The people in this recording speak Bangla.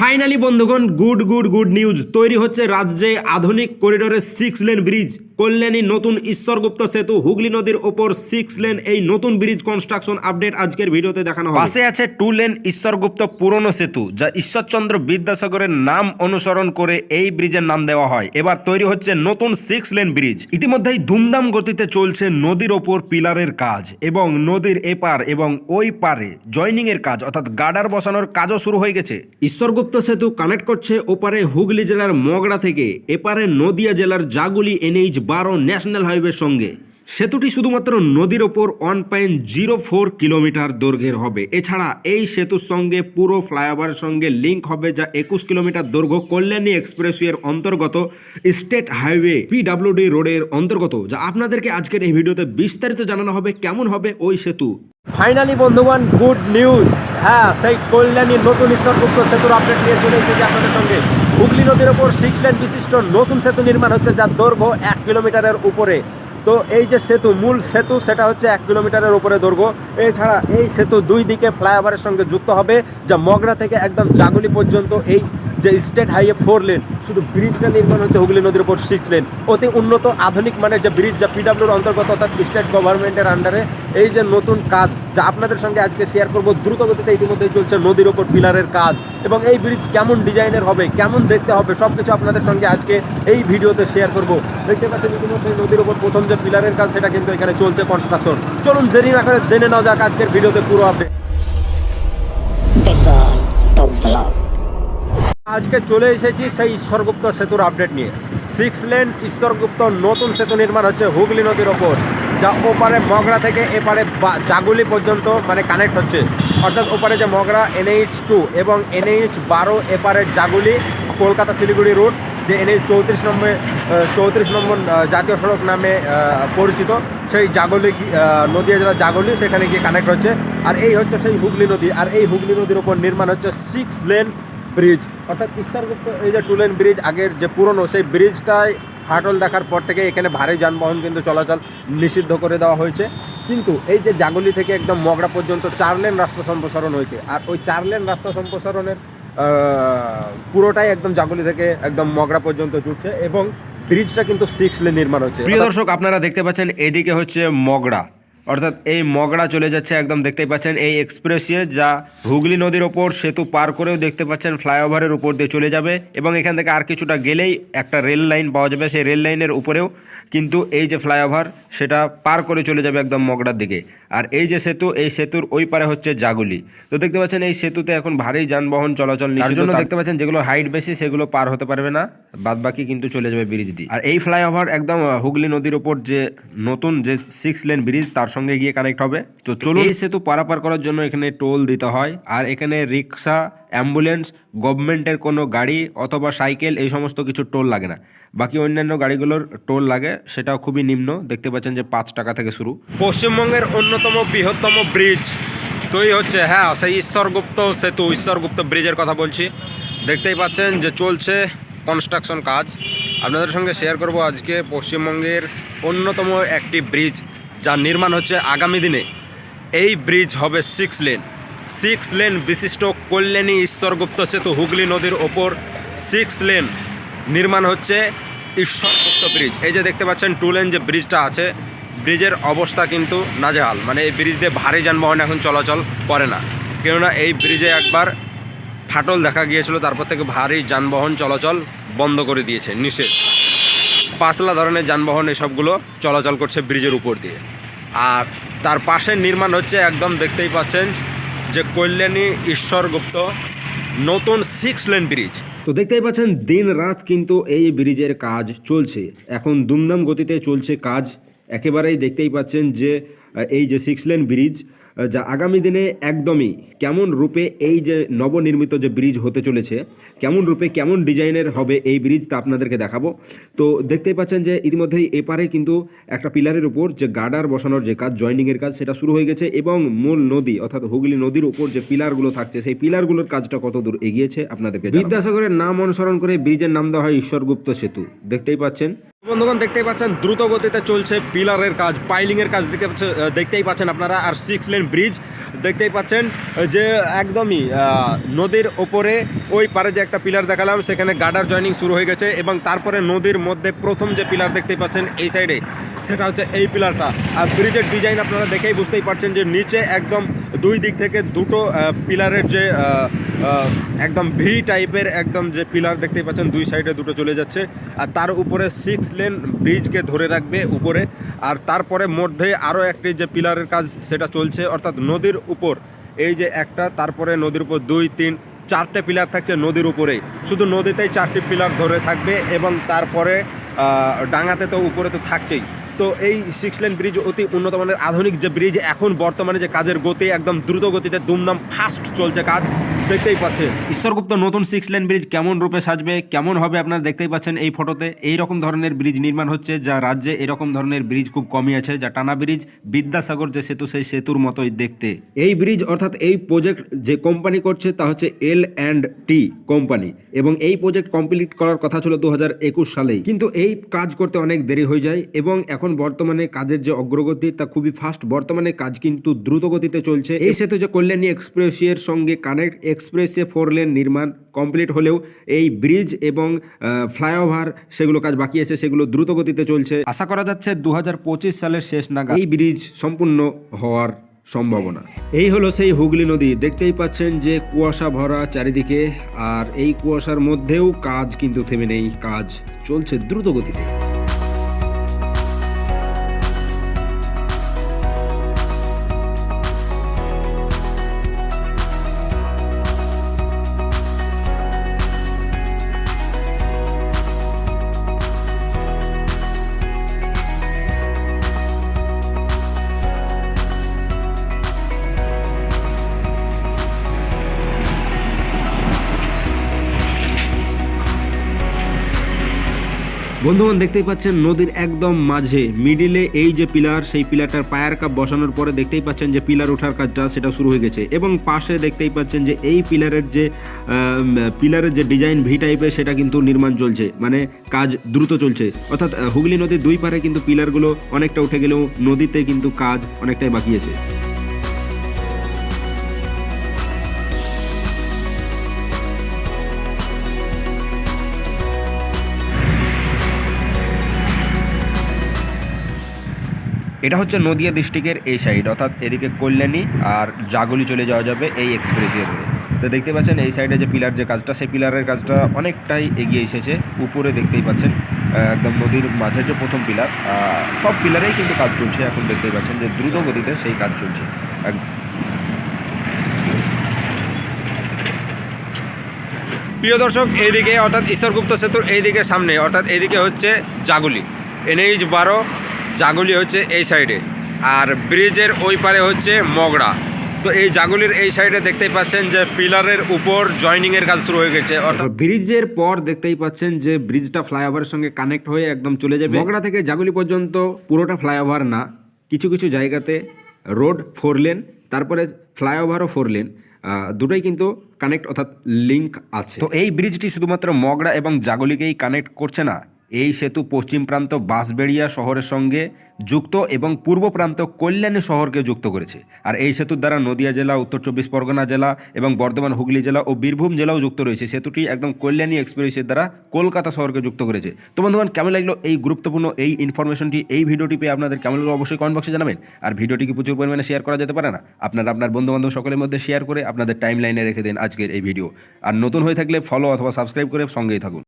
ফাইনালি বন্ধুগণ গুড গুড গুড নিউজ তৈরি হচ্ছে রাজ্যে আধুনিক করিডোরের সিক্স লেন ব্রিজ। কল্যাণী নতুন ঈশ্বরগুপ্ত সেতু হুগলি নদীর ওপর সিক্স লেন এই নতুন ব্রিজ কনস্ট্রাকশন আপডেট আজকের ভিডিওতে দেখানো হবে। পাশে আছে টু লেন ঈশ্বরগুপ্ত পুরনো সেতু যা ঈশ্বরচন্দ্র বিদ্যাসাগরের নাম অনুসরণ করে এই ব্রিজের নাম দেওয়া হয়। এবার তৈরি হচ্ছে নতুন সিক্স লেন ব্রিজ। ইতিমধ্যেই ধুমধাম গতিতে চলছে নদীর ওপর পিলারের কাজ এবং নদীর এপার এবং ওই পারে জয়নিং এর কাজ অর্থাৎ গার্ডার বসানোর কাজও শুরু হয়ে গেছে। ঈশ্বরগুপ্ত সেতু কানেক্ট করছে ওপারে হুগলি জেলার মগড়া থেকে, এপারে নদিয়া জেলার জাগুলি, এনএইচ বারো ন্যাশনাল হাইওয়ের সঙ্গে। সেতুটি শুধুমাত্র নদীর ওপর one point zero four kilometre দৈর্ঘ্যের হবে। এছাড়া এই সেতুর সঙ্গে পুরো ফ্লাইওভারের সঙ্গে লিঙ্ক হবে যা একুশ কিলোমিটার দৈর্ঘ্য কল্যাণী এক্সপ্রেসওয়ের অন্তর্গত স্টেট হাইওয়ে পিডাব্লিউডি রোডের অন্তর্গত। যা আপনাদেরকে আজকের এই ভিডিওতে বিস্তারিত জানানো হবে, কেমন হবে ওই সেতু। ফাইনালি বন্ধুগণ গুড নিউজ হ্যাঁ সেই কল্যাণী নতুন ঈশ্বরগুপ্ত সেতুর আপডেট নিয়ে চলে এসেছি আপনাদের সঙ্গে। হুগলি নদীর ওপর সিক্স লেন বিশিষ্ট নতুন সেতু নির্মাণ হচ্ছে, যার দৈর্ঘ্য এক কিলোমিটারের উপরে। তো এই যে সেতু, মূল সেতু, সেটা হচ্ছে এক কিলোমিটারের উপরে দৈর্ঘ্য। এছাড়া এই সেতু দুই দিকে ফ্লাইওভারের সঙ্গে যুক্ত হবে, যা মগরা থেকে একদম জাগুলি পর্যন্ত এই যে স্টেট হাইওয়ে ফোর লেন শুধু ব্রিজটা নির্মাণ হচ্ছে হুগলি নদীর উপর সিক্স লেন অতি উন্নত আধুনিক মানের যে ব্রিজ যা পিডাব্লিউর অন্তর্গত অর্থাৎ স্টেট গভর্নমেন্টের আন্ডারে এই যে নতুন কাজ যা আপনাদের সঙ্গে আজকে শেয়ার করব দ্রুত গতিতে ইতিমধ্যেই চলছে নদীর ওপর পিলারের কাজ এবং এই ব্রিজ কেমন ডিজাইনের হবে কেমন দেখতে হবে সব কিছু আপনাদের সঙ্গে আজকে এই ভিডিওতে শেয়ার করব দেখতে পাচ্ছেন ইতিমধ্যে নদীর ওপর প্রথম যে পিলারের কাজ সেটা কিন্তু এখানে চলছে কনস্ট্রাকশন চলুন দেরি না করে জেনে নেওয়া যাক আজকের ভিডিওতে পুরো আপডেট. আজকে চলে এসেছি সেই ঈশ্বরগুপ্ত সেতুর আপডেট নিয়ে। সিক্স লেন ঈশ্বরগুপ্ত নতুন সেতু নির্মাণ হচ্ছে হুগলি নদীর ওপর, যা ওপারে মগরা থেকে এপারে জাগুলি পর্যন্ত মানে কানেক্ট হচ্ছে। অর্থাৎ ওপারে যে মগরা এনএইচ টু এবং এনএইচ বারো এপারে জাগুলি, কলকাতা শিলিগুড়ি রুট যে এনএইচ চৌত্রিশ নম্বর চৌত্রিশ নম্বর জাতীয় সড়ক নামে পরিচিত, সেই জাগলি নদীয়া জেলার জাগলি, সেখানে গিয়ে কানেক্ট হচ্ছে। আর এই হচ্ছে সেই হুগলি নদী, আর এই হুগলি নদীর ওপর নির্মাণ হচ্ছে সিক্স লেন ব্রিজ, অর্থাৎ ঈশ্বরগুপ্ত এই যে টুলেন ব্রিজ, আগের যে পুরনো সেই ব্রিজটায় ফাটল দেখার পর থেকে এখানে ভারী যানবাহন কিন্তু চলাচল নিষিদ্ধ করে দেওয়া হয়েছে। কিন্তু এই যে জাগলি থেকে একদম মগরা পর্যন্ত চার লেন রাস্তা সম্প্রসারণ হয়েছে। আর ওই চার লেন রাস্তা সম্প্রসারণের পুরোটাই একদম জাগলি থেকে একদম মগরা পর্যন্ত জুটছে এবং ব্রিজটা কিন্তু সিক্স লেন নির্মাণ হচ্ছে। প্রিয় দর্শক, আপনারা দেখতে পাচ্ছেন, এদিকে হচ্ছে মগড়া অর্থাৎ এই মগড়া চলে যাচ্ছে একদম দেখতেই পাচ্ছেন। এই এক্সপ্রেসিয়ে যা হুগলি নদীর ওপর সেতু পার করেও দেখতে পাচ্ছেন, ফ্লাইওভারের উপর দিয়ে চলে যাবে এবং এখান থেকে আর কিছুটা গেলেই একটা রেল লাইন পাওয়া যাবে সেই রেল লাইনের উপরেও। কিন্তু এই যে ফ্লাইওভার, সেটা পার করে চলে যাবে একদম মগড়ার দিকে। আর এই যে সেতু এই সেতুর ওই পারে হচ্ছে জাগুলি। তো দেখতে পাচ্ছেন এই সেতুতে এখন ভারী যানবাহন চলাচল তার জন্য দেখতে পাচ্ছেন যেগুলো হাইট বেশি সেগুলো পার হতে পারবে না। বাদ বাকি কিন্তু চলে যাবে ব্রিজ দিয়ে। আর এই ফ্লাইওভার একদম হুগলি নদীর ওপর যে নতুন যে সিক্স লেন ব্রিজ তার সঙ্গে গিয়ে কানেক্ট হবে। তো চলুন এই সেতু পারাপার করার জন্য এখানে টোল দিতে হয়। আর এখানে রিক্সা অ্যাম্বুলেন্স, গভর্নমেন্টের কোনো গাড়ি অথবা সাইকেল এই সমস্ত কিছু টোল লাগে না। বাকি অন্যান্য গাড়িগুলোর টোল লাগে, সেটাও খুবই নিম্ন। দেখতে পাচ্ছেন যে পাঁচ টাকা থেকে শুরু। পশ্চিমবঙ্গের অন্যতম বৃহত্তম ব্রিজ তৈরি হচ্ছে হ্যাঁ সেই ঈশ্বরগুপ্ত সেতু, ঈশ্বরগুপ্ত ব্রিজের কথা বলছি। দেখতেই পাচ্ছেন যে চলছে কনস্ট্রাকশন কাজ। আপনাদের সঙ্গে শেয়ার করব আজকে পশ্চিমবঙ্গের অন্যতম একটি ব্রিজ যা নির্মাণ হচ্ছে আগামী দিনে। এই ব্রিজ হবে সিক্স লেন সিক্স লেন বিশিষ্ট কল্যাণী ঈশ্বরগুপ্ত সেতু হুগলি নদীর ওপর সিক্স লেন নির্মাণ হচ্ছে ঈশ্বরগুপ্ত ব্রিজ। এই যে দেখতে পাচ্ছেন, টু লেন যে ব্রিজটা আছে, ব্রিজের অবস্থা কিন্তু নাজেহাল। মানে এই ব্রিজ দিয়ে ভারী যানবাহন এখন চলাচল করে না। কেননা এই ব্রিজে একবার ফাটল দেখা গিয়েছিল, তারপর থেকে ভারী যানবাহন চলাচল বন্ধ করে দিয়েছে, নিষেধ। পাতলা ধরনের যানবাহন এসবগুলো চলাচল করছে ব্রিজের উপর দিয়ে। আর তার পাশে নির্মাণ হচ্ছে, একদম দেখতেই পাচ্ছেন যে কল্যাণী ঈশ্বরগুপ্ত নতুন সিক্স লেন ব্রিজ। তো দেখতেই পাচ্ছেন, দিন রাত কিন্তু এই ব্রিজের কাজ চলছে। এখন দুমদাম গতিতে চলছে কাজ। একেবারেই দেখতেই পাচ্ছেন যে এই যে সিক্স লেন ব্রিজ যা আগামী দিনে একদমই কেমন রূপে এই যে নবনির্মিত যে ব্রিজ হতে চলেছে, কেমন রূপে কেমন ডিজাইনের হবে এই ব্রিজ তা আপনাদেরকে দেখাবো। তো দেখতেই পাচ্ছেন যে ইতিমধ্যেই এপারে কিন্তু একটা পিলারের উপর যে গার্ডার বসানোর যে কাজ, জয়েনিংয়ের কাজ, সেটা শুরু হয়ে গেছে এবং মূল নদী অর্থাৎ হুগলি নদীর উপর যে পিলারগুলো থাকছে, সেই পিলারগুলোর কাজটা কত দূর এগিয়েছে আপনাদেরকে বিদ্যাসাগরের নাম অনুসরণ করে ব্রিজের নাম দেওয়া হয় ঈশ্বরগুপ্ত সেতু। দেখতেই পাচ্ছেন বন্ধুগণ, দেখতেই পাচ্ছেন দ্রুত গতিতে চলছে পিলারের কাজ পাইলিং এর কাজ দেখতে দেখতেই পাচ্ছেন আপনারা, আর সিক্স লেন ব্রিজ দেখতেই পাচ্ছেন যে একদমই নদীর ওপরে ওই পারে যে একটা পিলার দেখালাম, সেখানে গার্ডার জয়েনিং শুরু হয়ে গেছে এবং তারপরে নদীর মধ্যে প্রথম যে পিলার দেখতেই পাচ্ছেন, এই সাইডে সেটা হচ্ছে এই পিলারটা আর ব্রিজের ডিজাইন আপনারা দেখেই বুঝতেই পারছেন যে নিচে একদম দুই দিক থেকে দুটো পিলারের যে একদম ভি টাইপের একদম যে পিলার দেখতেই পাচ্ছেন, দুই সাইডে দুটো চলে যাচ্ছে। আর তার উপরে সিক্স লেন ব্রিজকে ধরে রাখবে উপরে। আর তারপরে মধ্যে আরও একটি যে পিলারের কাজ, সেটা চলছে, অর্থাৎ নদীর উপর। এই যে একটা, তারপরে নদীর উপর দুই, তিন, চারটে পিলার থাকছে নদীর উপরে। শুধু নদীতেই চারটি পিলার ধরে থাকবে এবং তারপরে ডাঙাতে তো উপরে তো থাকছেই। তো এই সিক্স লেন ব্রিজ অতি উন্নত মানের আধুনিক যে ব্রিজ এখন বর্তমানে যে কাজের গতি একদম দ্রুত গতিতে দুমদাম ফাস্ট চলছে কাজ, দেখতেই পাচ্ছেন। ঈশ্বরগুপ্ত, নতুন সিক্স লেন ব্রিজ কেমন রূপে সাজবে, কেমন হবে আপনারা দেখতেই পাচ্ছেন এই ফটোতে এই রকম ধরনের ব্রিজ নির্মাণ হচ্ছে, যা রাজ্যে এরকম ধরনের ব্রিজ খুব কমই আছে, যা টানা ব্রিজ বিদ্যাসাগর যে সেতু, সেই সেতুর মতোই দেখতে। এই ব্রিজ অর্থাৎ এই প্রজেক্ট যে কোম্পানি করছে, তা হচ্ছে এল অ্যান্ড টি কোম্পানি এবং এই প্রজেক্ট কমপ্লিট করার কথা ছিল দু হাজার একুশ সালেই। কিন্তু এই কাজ করতে অনেক দেরি হয়ে যায় এবং এখন বর্তমানে কাজের যে অগ্রগতি তা খুবই ফাস্ট বর্তমানে কাজ কিন্তু দ্রুত গতিতে চলছে। এই সেতু যে কল্যাণী এক্সপ্রেসের সঙ্গে কানেক্ট এক্সপ্রেসে ফোর লেন নির্মাণ কমপ্লিট হলেও এই ব্রিজ এবং ফ্লাইওভার সেগুলো কাজ বাকি আছে সেগুলো দ্রুত গতিতে চলছে। আশা করা যাচ্ছে দু হাজার পঁচিশ সালের শেষ নাগাদ এই ব্রিজ সম্পূর্ণ হওয়ার সম্ভাবনা। এই হলো সেই হুগলি নদী। দেখতেই পাচ্ছেন যে কুয়াশা ভরা চারিদিকে আর এই কুয়াশার মধ্যেও কাজ কিন্তু থেমে নেই। কাজ চলছে দ্রুত গতিতে। বন্ধুগণ, দেখতেই পাচ্ছেন নদীর একদম মাঝে মিডিলে এই যে পিলার, সেই পিলারটার পায়ার কাপ বসানোর পরে দেখতেই পাচ্ছেন যে পিলার ওঠার কাজটা সেটা শুরু হয়ে গেছে। এবং পাশে দেখতেই পাচ্ছেন যে এই পিলারের যে পিলারের যে ডিজাইন ভি টাইপের সেটা কিন্তু নির্মাণ চলছে মানে কাজ দ্রুত চলছে। অর্থাৎ হুগলি নদীর দুই পারে কিন্তু পিলারগুলো অনেকটা উঠে গেলেও নদীতে কিন্তু কাজ অনেকটাই বাকি আছে। এটা হচ্ছে নদিয়া ডিস্ট্রিক্টের এই সাইড, অর্থাৎ এদিকে কল্যাণী আর জাগলি চলে যাওয়া যাবে এই এক্সপ্রেসিয়ে ধরে। তো দেখতে পাচ্ছেন এই সাইডে যে পিলার যে কাজটা, সেই পিলারের কাজটা অনেকটাই এগিয়ে এসেছে। উপরে দেখতেই পাচ্ছেন একদম নদীর মাঝের যে প্রথম পিলার সব পিলারেই কিন্তু কাজ চলছে। এখন দেখতেই পাচ্ছেন যে দ্রুত গতিতে সেই কাজ চলছে। প্রিয় দর্শক, এইদিকে অর্থাৎ ঈশ্বরগুপ্ত সেতুর এইদিকে সামনে, অর্থাৎ এইদিকে হচ্ছে জাগুলি। এনএইচ বারো জাগুলি হচ্ছে এই সাইডে। আর ব্রিজের ওই পারে হচ্ছে মগড়া। তো এই জাগুলির এই সাইডে দেখতেই পাচ্ছেন যে পিলারের উপর জয়নিং এর কাজ শুরু হয়ে গেছে। অর্থাৎ ব্রিজের পর দেখতেই পাচ্ছেন যে ব্রিজটা ফ্লাইওভারের সঙ্গে কানেক্ট হয়ে একদম চলে যাবে। মগড়া থেকে জাগুলি পর্যন্ত পুরোটা ফ্লাইওভার না কিছু কিছু জায়গাতে রোড ফোর লেন তারপরে ফ্লাইওভারও ফোর লেন দুটোই কিন্তু কানেক্ট অর্থাৎ লিংক আছে। তো এই ব্রিজটি শুধুমাত্র মগড়া এবং জাগলিকেই কানেক্ট করছে না এই সেতু পশ্চিম প্রান্ত বাঁশবেড়িয়া শহরের সঙ্গে যুক্ত এবং পূর্ব প্রান্ত কল্যাণী শহরকে যুক্ত করেছে। আর এই সেতুর দ্বারা নদিয়া জেলা, উত্তর চব্বিশ পরগনা জেলা এবং বর্ধমান, হুগলি জেলা ও বীরভূম জেলাও যুক্ত রয়েছে। সেতুটি একদম কল্যাণী এক্সপ্রেসের দ্বারা কলকাতা শহরকে যুক্ত করেছে। তো বন্ধুগণ, কেমন লাগল এই গুরুত্বপূর্ণ এই ইনফরমেশনটি এই ভিডিওটি পেয়ে আপনাদের কেমন লাগল অবশ্যই কমেন্ট বক্সে জানাবেন। আর ভিডিওটিকে প্রচুর পরিমাণে শেয়ার করা যেতে পারে না। আপনারা আপনার বন্ধু বান্ধব সকলের মধ্যে শেয়ার করে আপনাদের টাইম লাইনে রেখে দিন আজকের এই ভিডিও আর নতুন হয়ে থাকলে ফলো অথবা সাবস্ক্রাইব করে সঙ্গেই থাকুন।